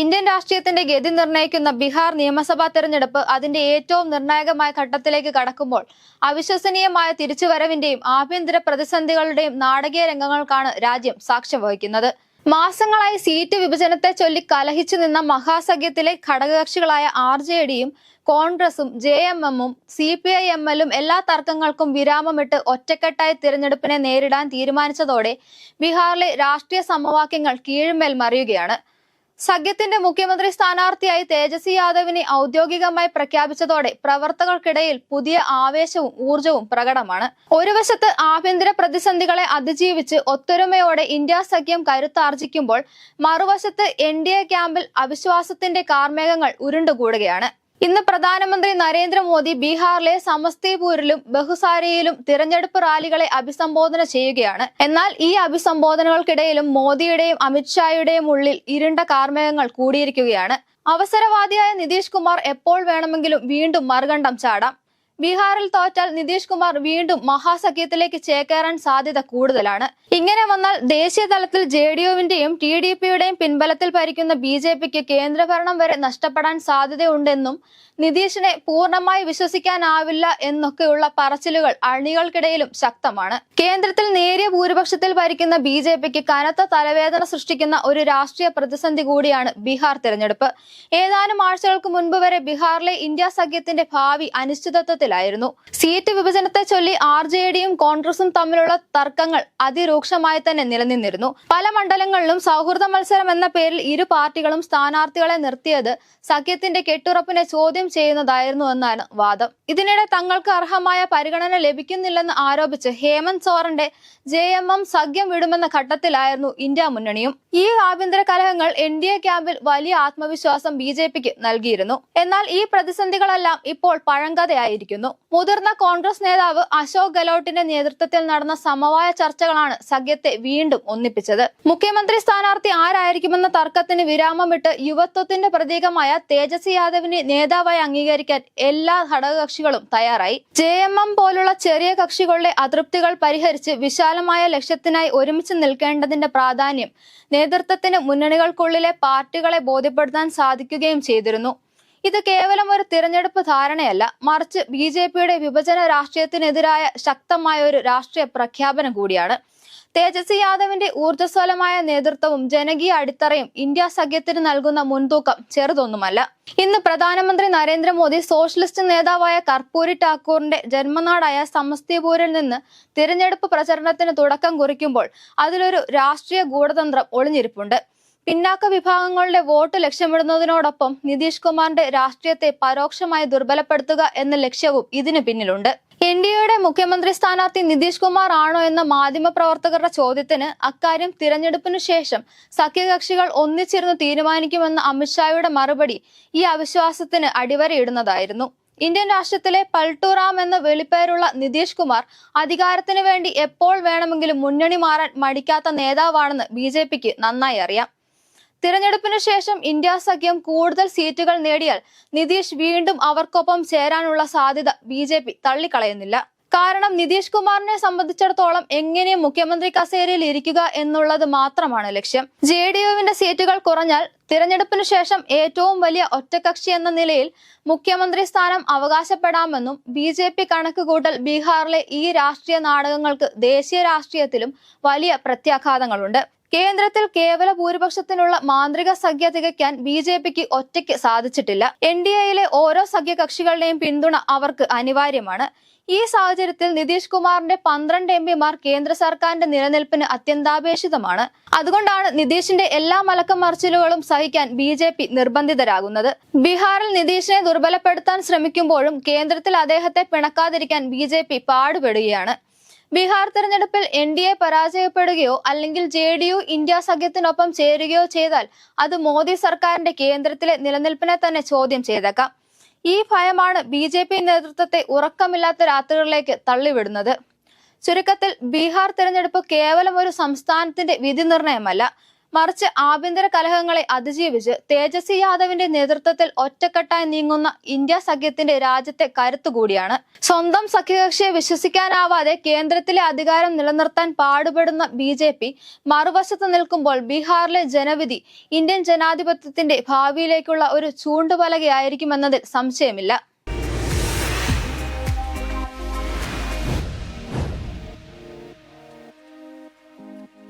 Indian രാഷ്ട്രീയത്തിന്റെ ഗതി നിർണയിക്കുന്ന ബീഹാർ നിയമസഭാ തെരഞ്ഞെടുപ്പ് അതിന്റെ ഏറ്റവും നിർണായകമായ ഘട്ടത്തിലേക്ക് കടക്കുമ്പോൾ അവിശ്വസനീയമായ തിരിച്ചുവരവിന്റെയും ആഭ്യന്തര പ്രതിസന്ധികളുടെയും നാടകീയ രംഗങ്ങൾക്കാണ് രാജ്യം സാക്ഷ്യം വഹിക്കുന്നത്. മാസങ്ങളായി സീറ്റ് വിഭജനത്തെ ചൊല്ലി കലഹിച്ചു നിന്ന മഹാസഖ്യത്തിലെ ഘടകകക്ഷികളായ ആർ ജെ ഡിയും കോൺഗ്രസും ജെ എം എമ്മും സി പി ഐ എം എല്ലും എല്ലാ തർക്കങ്ങൾക്കും വിരാമമിട്ട് ഒറ്റക്കെട്ടായി തിരഞ്ഞെടുപ്പിനെ നേരിടാൻ തീരുമാനിച്ചതോടെ ബീഹാറിലെ രാഷ്ട്രീയ സമവാക്യങ്ങൾ കീഴ്മേൽ മറിയുകയാണ്. സഖ്യത്തിന്റെ മുഖ്യമന്ത്രി സ്ഥാനാർത്ഥിയായി തേജസ്വി യാദവിനെ ഔദ്യോഗികമായി പ്രഖ്യാപിച്ചതോടെ പ്രവർത്തകർക്കിടയിൽ പുതിയ ആവേശവും ഊർജവും പ്രകടമാണ്. ഒരു വശത്ത് ആഭ്യന്തര പ്രതിസന്ധികളെ അതിജീവിച്ച് ഒത്തൊരുമയോടെ ഇന്ത്യ സഖ്യം കരുത്താർജിക്കുമ്പോൾ മറുവശത്ത് എൻ ക്യാമ്പിൽ അവിശ്വാസത്തിന്റെ കാർമേഘങ്ങൾ ഉരുണ്ടുകൂടുകയാണ്. ഇന്ന് പ്രധാനമന്ത്രി നരേന്ദ്രമോദി ബീഹാറിലെ സമസ്തിപൂരിലും ബഹുസാരിയിലും തിരഞ്ഞെടുപ്പ് റാലികളെ അഭിസംബോധന ചെയ്യുകയാണ്. എന്നാൽ ഈ അഭിസംബോധനകൾക്കിടയിലും മോദിയുടെയും അമിത്ഷായുടെയും ഉള്ളിൽ ഇരുണ്ട കാർമേഘങ്ങൾ കൂടിയിരിക്കുകയാണ്. അവസരവാദിയായ നിതീഷ് കുമാർ എപ്പോൾ വേണമെങ്കിലും വീണ്ടും മറുകണ്ഠം ചാടാം. ബീഹാറിൽ തോറ്റാൽ നിതീഷ് കുമാർ വീണ്ടും മഹാസഖ്യത്തിലേക്ക് ചേക്കേറാൻ സാധ്യത കൂടുതലാണ്. ഇങ്ങനെ വന്നാൽ ദേശീയ തലത്തിൽ ജെ ഡി യുവിന്റെയും ടി ഡി പിയുടെയും പിൻബലത്തിൽ ഭരിക്കുന്ന ബി ജെ പിക്ക് കേന്ദ്രഭരണം വരെ നഷ്ടപ്പെടാൻ സാധ്യതയുണ്ടെന്നും നിതീഷിനെ പൂർണമായി വിശ്വസിക്കാനാവില്ല എന്നൊക്കെയുള്ള പറച്ചിലുകൾ അണികൾക്കിടയിലും ശക്തമാണ്. കേന്ദ്രത്തിൽ നേരിയ ഭൂരിപക്ഷത്തിൽ ഭരിക്കുന്ന ബി ജെ പിക്ക് കനത്ത തലവേദന സൃഷ്ടിക്കുന്ന ഒരു രാഷ്ട്രീയ പ്രതിസന്ധി കൂടിയാണ് ബീഹാർ തിരഞ്ഞെടുപ്പ്. ഏതാനും ആഴ്ചകൾക്ക് മുൻപ് വരെ ബീഹാറിലെ ഇന്ത്യ സഖ്യത്തിന്റെ ഭാവി അനിശ്ചിതത്വത്തിലായിരുന്നു സീറ്റ് വിഭജനത്തെ ചൊല്ലി ആർ ജെ ഡിയും കോൺഗ്രസും തമ്മിലുള്ള തർക്കങ്ങൾ അതിരൂക്ഷമായി തന്നെ നിലനിന്നിരുന്നു. പല മണ്ഡലങ്ങളിലും സൗഹൃദ മത്സരം എന്ന പേരിൽ ഇരു പാർട്ടികളും സ്ഥാനാർത്ഥികളെ നിർത്തിയത് സഖ്യത്തിന്റെ കെട്ടുറപ്പിനെ ചോദ്യം ചെയ്യുന്നതായിരുന്നു എന്നാണ് വാദം. ഇതിനിടെ തങ്ങൾക്ക് അർഹമായ പരിഗണന ലഭിക്കുന്നില്ലെന്ന് ആരോപിച്ച് ഹേമന്ത് സോറന്റെ ജെ എം എം സഖ്യം വിടുമെന്ന ഘട്ടത്തിലായിരുന്നു ഇന്ത്യ മുന്നണിയും. ഈ ആഭ്യന്തര കലഹങ്ങൾ എൻ ഡി എ ക്യാമ്പിൽ വലിയ ആത്മവിശ്വാസം ബി ജെ പിക്ക് നൽകിയിരുന്നു. എന്നാൽ ഈ പ്രതിസന്ധികളെല്ലാം ഇപ്പോൾ പഴങ്കഥയായിരിക്കുന്നു. മുതിർന്ന കോൺഗ്രസ് നേതാവ് അശോക് ഗെലോട്ടിന്റെ നേതൃത്വത്തിൽ നടന്ന സമവായ ചർച്ചകളാണ് സഖ്യത്തെ വീണ്ടും ഒന്നിപ്പിച്ചത്. മുഖ്യമന്ത്രി സ്ഥാനാർത്ഥി ആരായിരിക്കുമെന്ന തർക്കത്തിന് വിരാമമിട്ട് യുവത്വത്തിന്റെ പ്രതീകമായ തേജസ്വി യാദവിനെ നേതാവായി അംഗീകരിക്കാൻ എല്ലാ ഘടകകക്ഷികളും തയ്യാറായി. ജെ എം എം പോലുള്ള ചെറിയ കക്ഷികളുടെ അതൃപ്തികൾ പരിഹരിച്ച് വിശാലമായ ലക്ഷ്യത്തിനായി ഒരുമിച്ച് നിൽക്കേണ്ടതിന്റെ പ്രാധാന്യം നേതൃത്വത്തിന് മുന്നണികൾക്കുള്ളിലെ പാർട്ടികളെ ബോധ്യപ്പെടുത്താൻ സാധിക്കുകയും ചെയ്തിരുന്നു. ഇത് കേവലം ഒരു തിരഞ്ഞെടുപ്പ് ധാരണയല്ല മറിച്ച് ബി വിഭജന രാഷ്ട്രീയത്തിനെതിരായ ശക്തമായ ഒരു രാഷ്ട്രീയ പ്രഖ്യാപനം കൂടിയാണ്. തേജസ്വി യാദവിന്റെ ഊർജസ്വലമായ നേതൃത്വവും ജനകീയ അടിത്തറയും ഇന്ത്യ സഖ്യത്തിന് നൽകുന്ന മുൻതൂക്കം ചെറുതൊന്നുമല്ല. ഇന്ന് പ്രധാനമന്ത്രി നരേന്ദ്രമോദി സോഷ്യലിസ്റ്റ് നേതാവായ കർപ്പൂരി ടാക്കൂറിന്റെ ജന്മനാടായ സമസ്തിപൂരിൽ നിന്ന് തിരഞ്ഞെടുപ്പ് പ്രചരണത്തിന് തുടക്കം കുറിക്കുമ്പോൾ അതിലൊരു രാഷ്ട്രീയ ഗൂഢതന്ത്രം ഒളിഞ്ഞിരിപ്പുണ്ട്. പിന്നാക്ക വിഭാഗങ്ങളുടെ വോട്ട് ലക്ഷ്യമിടുന്നതിനോടൊപ്പം നിതീഷ് കുമാറിന്റെ രാഷ്ട്രീയത്തെ പരോക്ഷമായി ദുർബലപ്പെടുത്തുക എന്ന ലക്ഷ്യവും ഇതിനു പിന്നിലുണ്ട്. എൻ ഡി എയുടെ മുഖ്യമന്ത്രി സ്ഥാനാർത്ഥി നിതീഷ് കുമാർ ആണോ എന്ന മാധ്യമപ്രവർത്തകരുടെ ചോദ്യത്തിന് അക്കാര്യം തിരഞ്ഞെടുപ്പിനു ശേഷം സഖ്യകക്ഷികൾ ഒന്നിച്ചിരുന്ന് തീരുമാനിക്കുമെന്ന അമിത്ഷായുടെ മറുപടി ഈ അവിശ്വാസത്തിന് അടിവരയിടുന്നതായിരുന്നു. ഇന്ത്യൻ രാഷ്ട്രത്തിലെ പൾട്ടുറാം എന്ന വെളിപ്പേരുള്ള നിതീഷ് കുമാർ അധികാരത്തിന് വേണ്ടി എപ്പോൾ വേണമെങ്കിലും മുന്നണി മാറാൻ മടിക്കാത്ത നേതാവാണെന്ന് ബി നന്നായി അറിയാം. തിരഞ്ഞെടുപ്പിനു ശേഷം ഇന്ത്യ സഖ്യം കൂടുതൽ സീറ്റുകൾ നേടിയാൽ നിതീഷ് വീണ്ടും അവർക്കൊപ്പം ചേരാനുള്ള സാധ്യത ബി ജെ പി തള്ളിക്കളയുന്നില്ല. കാരണം നിതീഷ് കുമാറിനെ സംബന്ധിച്ചിടത്തോളം എങ്ങനെ മുഖ്യമന്ത്രി കസേരയിൽ ഇരിക്കുക എന്നുള്ളത് മാത്രമാണ് ലക്ഷ്യം. ജെ ഡി യുവിന്റെ സീറ്റുകൾ കുറഞ്ഞാൽ തിരഞ്ഞെടുപ്പിനു ശേഷം ഏറ്റവും വലിയ ഒറ്റകക്ഷി എന്ന നിലയിൽ മുഖ്യമന്ത്രി സ്ഥാനം അവകാശപ്പെടാമെന്നും ബി ജെ പി കണക്കുകൂട്ടൽ ബീഹാറിലെ ഈ രാഷ്ട്രീയ നാടകങ്ങൾക്ക് ദേശീയ രാഷ്ട്രീയത്തിലും വലിയ പ്രത്യാഘാതങ്ങളുണ്ട്. കേന്ദ്രത്തിൽ കേവല ഭൂരിപക്ഷത്തിനുള്ള മാന്ത്രിക സഖ്യ തികയ്ക്കാൻ ബി ജെ പിക്ക് ഒറ്റയ്ക്ക് സാധിച്ചിട്ടില്ല. എൻ ഡി എയിലെ ഓരോ സഖ്യകക്ഷികളുടെയും പിന്തുണ അവർക്ക് അനിവാര്യമാണ്. ഈ സാഹചര്യത്തിൽ നിതീഷ് കുമാറിന്റെ പന്ത്രണ്ട് എം പിമാർ കേന്ദ്ര സർക്കാരിന്റെ നിലനിൽപ്പിന് അത്യന്താപേക്ഷിതമാണ്. അതുകൊണ്ടാണ് നിതീഷിന്റെ എല്ലാ മലക്കം മറിച്ചിലുകളും സഹിക്കാൻ ബി ജെ പി നിർബന്ധിതരാകുന്നത്. ബീഹാറിൽ നിതീഷിനെ ദുർബലപ്പെടുത്താൻ ശ്രമിക്കുമ്പോഴും കേന്ദ്രത്തിൽ അദ്ദേഹത്തെ പിണക്കാതിരിക്കാൻ ബി ജെ പി പാടുപെടുകയാണ്. ബീഹാർ തെരഞ്ഞെടുപ്പിൽ എൻ ഡി എ പരാജയപ്പെടുകയോ അല്ലെങ്കിൽ ജെ ഡി യു ഇന്ത്യ സഖ്യത്തിനൊപ്പം ചേരുകയോ ചെയ്താൽ അത് മോദി സർക്കാരിന്റെ കേന്ദ്രത്തിലെ നിലനിൽപ്പിനെ തന്നെ ചോദ്യം ചെയ്തേക്കാം. ഈ ഭയമാണ് ബി ജെ പി നേതൃത്വത്തെ ഉറക്കമില്ലാത്ത രാത്രികളിലേക്ക് തള്ളിവിടുന്നത്. ചുരുക്കത്തിൽ ബീഹാർ തെരഞ്ഞെടുപ്പ് കേവലം ഒരു സംസ്ഥാനത്തിന്റെ വിധി നിർണയമല്ല മറിച്ച് ആഭ്യന്തര കലഹങ്ങളെ അതിജീവിച്ച് തേജസ്വി യാദവിന്റെ നേതൃത്വത്തിൽ ഒറ്റക്കെട്ടായി നീങ്ങുന്ന ഇന്ത്യ സഖ്യത്തിന്റെ രാജ്യത്തെ കരുത്തുകൂടിയാണ് സ്വന്തം സഖ്യകക്ഷിയെ വിശ്വസിക്കാനാവാതെ കേന്ദ്രത്തിലെ അധികാരം നിലനിർത്താൻ പാടുപെടുന്ന ബി ജെ പി മറുവശത്ത് നിൽക്കുമ്പോൾ ബീഹാറിലെ ജനവിധി ഇന്ത്യൻ ജനാധിപത്യത്തിന്റെ ഭാവിയിലേക്കുള്ള ഒരു ചൂണ്ടുപലകയായിരിക്കുമെന്നതിൽ സംശയമില്ല.